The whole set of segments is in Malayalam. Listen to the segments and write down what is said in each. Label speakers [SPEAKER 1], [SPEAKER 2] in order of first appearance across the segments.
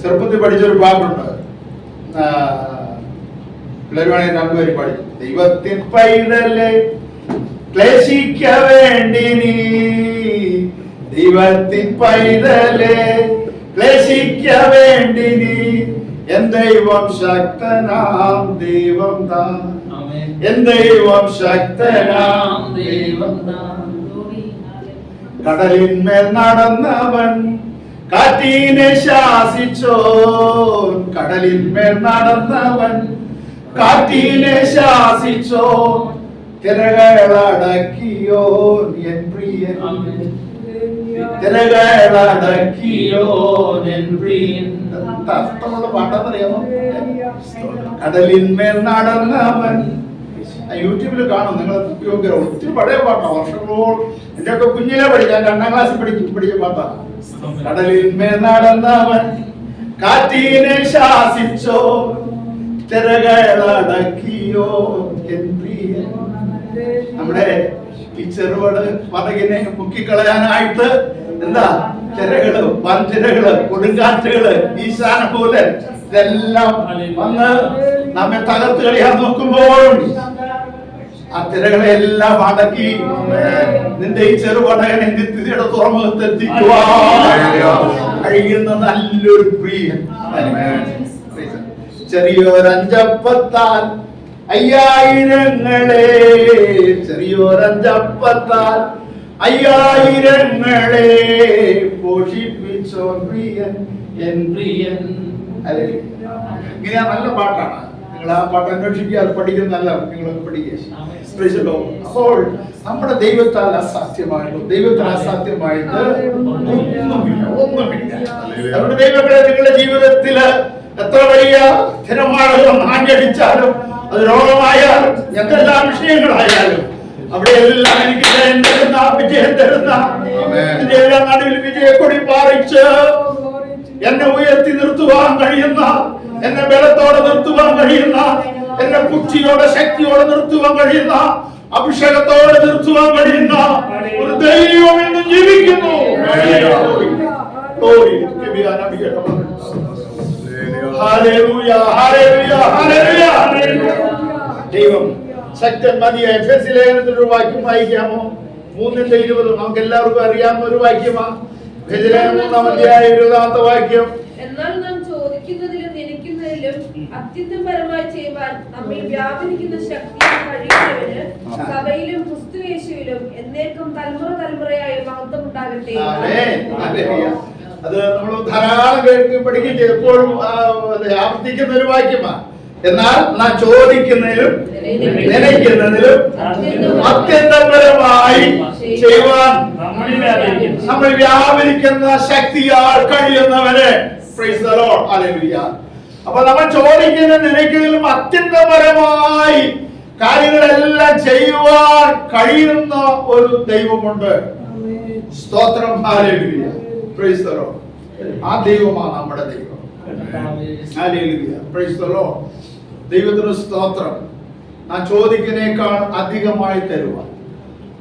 [SPEAKER 1] ചെറുപ്പത്തിൽ പഠിച്ചൊരു പാട്ടുണ്ട്. പിള്ളേർ വേണമെങ്കിൽ രണ്ടുപേരും പാടി ദൈവത്തിൻ പൈതലെ ക്ലേശിക്ക വേണ്ടി നീ. ദൈവത്തിൻ പൈതലെ ക്ലേശിക്ക വേണ്ടി നീ. എൻ ദൈവം ശക്തനാം ദൈവം താ എൻ ദൈവം ശക്തനാം ദൈവം കടലിന്മേൽ നടന്നവൻ കാറ്റീനെ ശാസിച്ചോ? കടലിന്മേൽ നടന്നവൻ കാറ്റീനെ ശാസിച്ചോ? തിരകളടക്കിയോ എൻ പ്രിയൻ. തിരകളടക്കിയോ എൻ പ്രിയൻ. എന്താ അർത്ഥമുള്ള പാട്ടാന്നറിയാമോ? കടലിന്മേൽ നടന്നവൻ. യൂട്യൂബിൽ കാണും. നിങ്ങൾ ഒത്തിരി പഴയ പാട്ടാണ് വർഷങ്ങളോ എന്റെ ഒക്കെ കുഞ്ഞിലെ പഠിക്കാൻ രണ്ടാം ക്ലാസ്സിൽ പഠിക്കും പഠിച്ച പാട്ടാണ് കടലിന്മേൽ നടന്നവൻ കാറ്റീനെ ശാസിച്ചോ തിരകളടക്കിയോ നമ്മുടെ ഈ ചെറുപട് പതകിനെ മുക്കിക്കളയാനായിട്ട് എന്താ? തിരകൾ വൻതിരകൾ കൊടുങ്കാറ്റുകൾ ഈശാന പോലെ ഇതെല്ലാം വന്ന് നമ്മെ തകർത്ത് കളിയാൻ നോക്കുമ്പോഴും ആ തിരകളെ എല്ലാം അടക്കി. നിന്റെ ഈ ചെറുപടകനെ നിത്യതയുടെ തുറമുഖത്തെത്തിക്കുവാൻ കഴിയുന്ന നല്ലൊരു പ്രിയൻ. ചെറിയൊരഞ്ചപ്പത്താൽ അയ്യായിരങ്ങളെ ചെറിയൊരഞ്ചപ്പത്താൽ അയ്യായിരങ്ങളെ പോഷിപ്പിച്ചോ പ്രിയൻ എൻ പ്രിയൻ. ഇങ്ങനെ നല്ല പാട്ടാണ്. നിങ്ങൾ ആ പാട്ട് അന്വേഷിക്കുക അത് പഠിക്കുന്നല്ല നിങ്ങൾ പഠിക്കുക. അപ്പോൾ നമ്മുടെ ദൈവത്താൽ അസാധ്യമായിട്ടു ദൈവത്താൽ അസാധ്യമായിട്ട് ഒന്നുമില്ല ഒന്നുമില്ല. നമ്മുടെ ദൈവങ്ങളെ നിങ്ങളുടെ ജീവിതത്തിൽ എത്ര വലിയ തിരമാളകൾ ആഞ്ഞടിച്ചാലും അത് രോഗമായാലും എന്തെല്ലാം വിഷയങ്ങളായാലും അവിടെ എല്ലാം എനിക്ക് തരുന്ന വിജയം തരുന്ന നടുവിൽ വിജയക്കൊടി പാറിച്ച് എന്നെ ഉയർത്തി നിർത്തുവാൻ കഴിയുന്ന എന്നെ ബലത്തോടെ നിർത്തുവാൻ കഴിയുന്ന എന്നെ പുഷ്ടിയോടെ ശക്തിയോടെ നിർത്തുവാൻ കഴിയുന്ന അഭിഷേകത്തോടെ നിർത്തുവാൻ കഴിയുന്ന ഒരു ദൈവം ഇന്ന് ജീവിക്കുന്നു. ദൈവം ശക്തൻ മതിയ എഫ് എസ് ലേഖനത്തിൽ ഒരു വാക്യം വായിക്കാമോ? മൂന്നിന്റെ ഇരുപത് നമുക്ക് എല്ലാവർക്കും അറിയാവുന്ന ഒരു വാക്യമാ. മൂന്നാം അധ്യായ ഇരുപതാമത്തെ വാക്യം.
[SPEAKER 2] എന്നാൽ നിனைക്കുന്നതിലും അത്യന്തം പരമായി ചെയ്യുവാൻ നമ്മിൽ വ്യാപരിക്കുന്ന ശക്തിയും കഴിയുന്നവന് സഭയിലും ക്രിസ്തുവേശുവിലും എന്നേക്കും തലമുറ തലമുറയായി മഹത്വം ഉണ്ടാകട്ടെ
[SPEAKER 1] ആമേൻ. ഹല്ലേലൂയ. അത് നമ്മൾ ധാരാളം കേൾക്കുകയും പഠിക്കുകയും എപ്പോഴും ആവർത്തിക്കുന്ന ഒരു വാക്യമാണ്. എന്നാൽ നാം ചോദിക്കുന്നതിലും നനയ്ക്കുന്നതിലും അത്യന്തപരമായി ചെയ്യുവാൻ നമ്മൾ വ്യാപരിക്കുന്ന. ശക്തിയാൽ കഴിയുന്നവരെ. Praise the lord Hallelujah. അപ്പൊ നമ്മൾ ചോദിക്കുന്ന നിരക്കുകളും അത്യന്തപരമായി കാര്യങ്ങളെല്ലാം ചെയ്യുവാൻ കഴിയുന്ന ഒരു ദൈവമുണ്ട്. സ്തോത്രം. ആ ദൈവമാണ് നമ്മുടെ ദൈവം. ദൈവത്തിന് സ്തോത്രം. ഞാൻ ചോദിക്കുന്നേക്കാൾ അധികമായി തരുവാൻ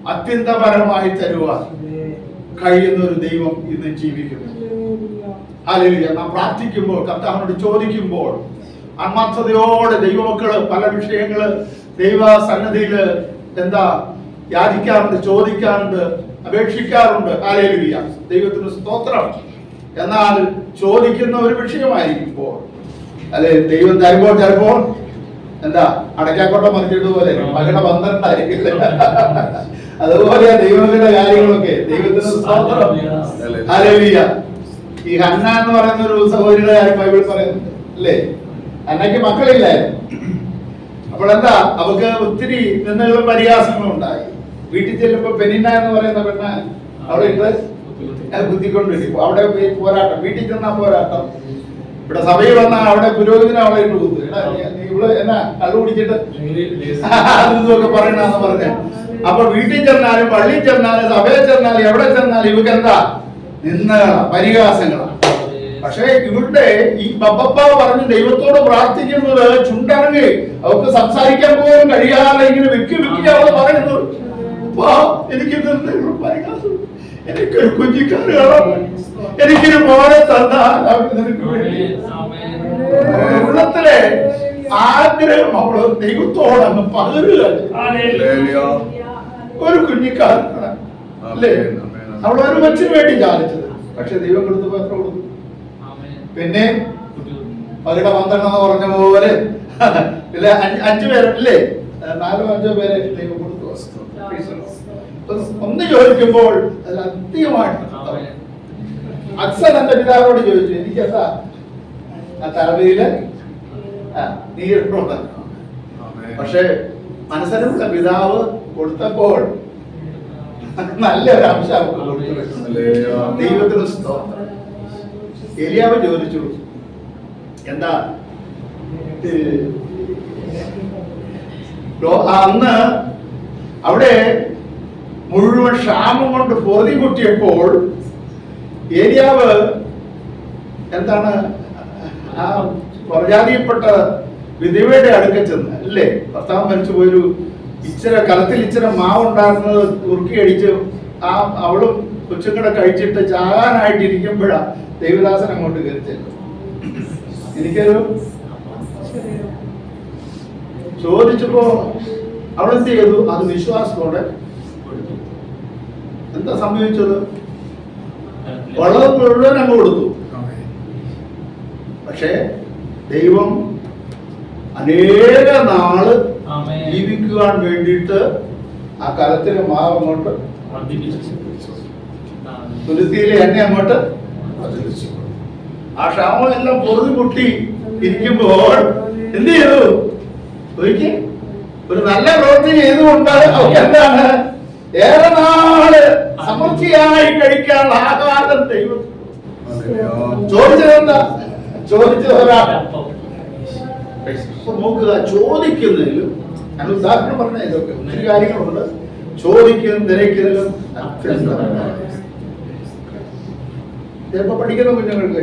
[SPEAKER 1] അത്യന്തപരമായി തരുവാൻ കഴിയുന്ന ഒരു ദൈവം ഇന്ന് ജീവിക്കുന്നു. ഹാലേലുയ നാം പ്രാർത്ഥിക്കുമ്പോൾ കർത്താവിനോട് ചോദിക്കുമ്പോൾ ആത്മാർത്ഥതയോടെ ദൈവമക്കൾ പല വിഷയങ്ങൾ ദൈവ സന്നദ്ധിയിൽ എന്താ യാചിക്കാറുണ്ട് ചോദിക്കാറുണ്ട് അപേക്ഷിക്കാറുണ്ട്. ഹാലേലുയ ദൈവത്തിന് സ്തോത്രം. എന്നാൽ ചോദിക്കുന്ന ഒരു വിഷയമായിരിക്കുമ്പോൾ അല്ലെ ദൈവം തരുമ്പോൾ ചിലപ്പോൾ എന്താ അടയ്ക്കാക്കോട്ട മറിച്ചിട്ടതുപോലെ മകളുടെ പന്ത്രണ്ടായിരിക്കില്ല? അതുപോലെ ദൈവത്തിന്റെ കാര്യങ്ങളൊക്കെ. ദൈവത്തിന് സ്തോത്രം. ഹല്ലേലൂയ. ഈ ഹന്ന എന്ന് പറയുന്ന ഒരു സഹോദരിയുടെ കാര്യം ബൈബിൾ പറയുന്നുണ്ട് അല്ലേ? അന്നയ്ക്ക് മക്കളില്ലായിരുന്നു. അപ്പോൾ എന്താ അവൾക്ക് ഒത്തിരി നിന്നുകളും പരിഹാസങ്ങളും ഉണ്ടായി. വീട്ടിൽ ചെല്ലുമ്പോ പെനിന്ന എന്ന് പറയുന്ന പെണ്ണ് അവിടെ ഇട്ട് കുത്തിക്കൊണ്ടിരിക്കും. അവിടെ പോരാട്ടം വീട്ടിൽ ചെന്നാ പോരാട്ടം. ഇവിടെ സഭയിൽ വന്ന അവിടെ പുരോഹിതനെ അവളെ ഇട്ട് കുത്തു. ഇവൾ എന്നാ കള്ളു കുടിച്ചിട്ട്? ഇതൊക്കെ പറയണെന്ന് പറഞ്ഞ. അപ്പൊ വീട്ടിൽ ചെന്നാലും പള്ളിയിൽ ചെന്നാലും സഭയിൽ ചെന്നാലും എവിടെ ചെന്നാലും ഇവക്ക് എന്താ നിന്നകളാ പരിഹാസങ്ങളാണ്. പക്ഷേ ഇവരുടെ ഈ ബബ്ബപ്പ പറഞ്ഞ് ദൈവത്തോട് പ്രാർത്ഥിക്കുന്നത് ചുണ്ടണങ്ങി അവർക്ക് സംസാരിക്കാൻ പോലും കഴിയാതെ ഇങ്ങനെ വെക്കി വെക്കി അവർ പറയുന്നു വാ എനിക്ക് പരിഹാസം. എനിക്കൊരു കുഞ്ഞിക്കാര് കാണാം എനിക്ക് വാക്കിന് പോലെ തന്നാൽ നിനക്ക് വേണ്ടി ഉള്ളത്തിലെ ആഗ്രഹം അവൾ ദൈവത്തോടങ്ങ് പകരുക ഒരു കുഞ്ഞിക്കാരൻ അല്ലേ? അവൾ ഒരു കൊച്ചിന് വേണ്ടി ചാലിച്ചത് പക്ഷെ ദൈവം കൊടുത്തു എത്ര കൊടുത്തു പിന്നെ പകിട പന്ത്രണ്ട് എന്ന് പറഞ്ഞ പോലെ. ഇല്ല? അഞ്ച് പേരല്ലേ നാലോ അഞ്ചോ പേരെ ദൈവം കൊടുത്തു. ഒന്ന് ചോദിക്കുമ്പോൾ അതിൽ അധികമായിട്ട് അക്സൻ എന്റെ പിതാവിനോട് ചോദിച്ചു എനിക്ക് എന്താ ആ തലവയിൽ നീ ഇട്ടുള്ളത് പക്ഷെ മനസ്സിലുള്ള പിതാവ് കൊടുത്തപ്പോൾ നല്ലൊരു അംശം. ദൈവത്തിന് സ്തോത്രം. എലിയാവ് ചോദിച്ചു എന്താ? അന്ന് അവിടെ മുഴുവൻ ക്ഷാമം കൊണ്ട് പൊതി കുട്ടിയപ്പോൾ ഏരിയാവ് എന്താണ് ആ പ്രജാതിയിൽപ്പെട്ട വിധവയുടെ അടുക്ക ചെന്ന് അല്ലേ? ഭർത്താവ് മരിച്ചു പോയൊരു ഇച്ചിര കലത്തിൽ ഇച്ചിര മാവുണ്ടായിരുന്നത് ഉറുക്കി അടിച്ച് ആ അവളും കൊച്ചുങ്ങളെ കഴിച്ചിട്ട് ചാകാനായിട്ടിരിക്കുമ്പോഴാ ദേവദാസൻ അങ്ങോട്ട് കയറി ചെല്ലും എനിക്കൊരു ചോദിച്ചപ്പോ അവളെന്ത് ചെയ്തു? അത് വിശ്വാസത്തോടെ. എന്താ സംഭവിച്ചത്? വളരെ മുഴുവൻ അങ്ങ് കൊടുത്തു. പക്ഷേ ദൈവം അനേക നാൾ ജീവിക്കുവാൻ വേണ്ടിയിട്ട് ആ കലത്തിലെ മാവ് അങ്ങോട്ട് തുരുത്തിയിലെ എണ്ണ അങ്ങോട്ട്. ആ ക്ഷാമം എല്ലാം പൊറുതി പൊട്ടി ഇരിക്കുമ്പോൾ എന്ത് ചെയ്തു? ഒരിക്കൽ ഒരു നല്ല പ്രവൃത്തി ചെയ്തുകൊണ്ട് അവർക്ക് എന്താണ്? ഏറെ നാൾ സമൃദ്ധിയായി കഴിക്കാനുള്ള ആഹാരം ദൈവം ചോദിച്ചതെന്താ ചോദിച്ചത് ഒരാൾ അപ്പൊ നോക്കുക ചോദിക്കുന്നതിലും ഞാൻ ഉദാഹരണം പറഞ്ഞ ഇതൊക്കെ ഒത്തിരി കാര്യങ്ങളുണ്ട്. ചോദിക്കുന്നതും തിരക്കുന്നതിലും അത്യന്തം ചിലപ്പോ പഠിക്കുന്ന കുഞ്ഞുങ്ങൾക്ക്